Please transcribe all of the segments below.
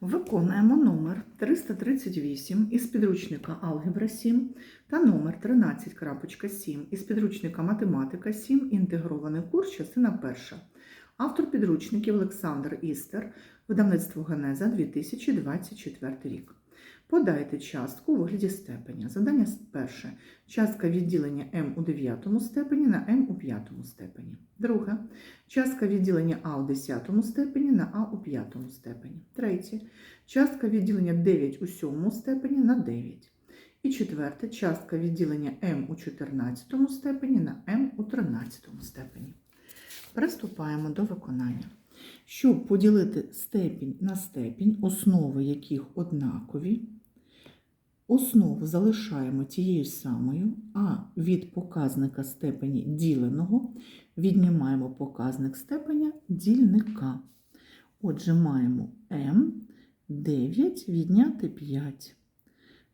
Виконуємо номер 338 із підручника Алгебра 7 та номер 13.7 із підручника Математика 7. Інтегрований курс, частина перша. Автор підручників Олександр Істер, видавництво Генеза 2024 рік. Подайте частку у вигляді степеня. Задання перше. Частка відділення m у дев'ятому степені на m у п'ятому степені. Друге. Частка відділення а у десятому степені на а у п'ятому степені. Третє. Частка відділення 9 у сьомому степені на 9. І четверте. Частка відділення m у 14 степені на m у 13 степені. Приступаємо до виконання. Щоб поділити степінь на степінь, основи яких однакові, основу залишаємо тією самою, а від показника степені діленого віднімаємо показник степеня дільника. Отже, маємо m 9 відняти 5.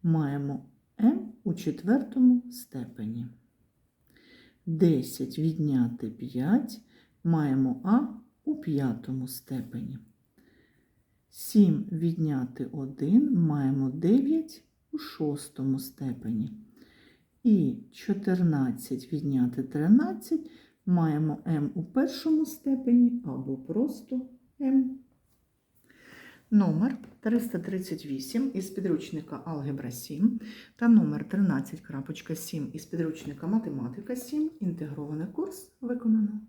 Маємо m у четвертому степені. 10 відняти 5 маємо а у п'ятому степені. 7 відняти 1 маємо 9 у шостому степені. І 14 відняти 13 маємо m у першому степені або просто m. Номер 338 із підручника Алгебра 7 та номер 13.7 із підручника Математика 7. Інтегрований курс виконано.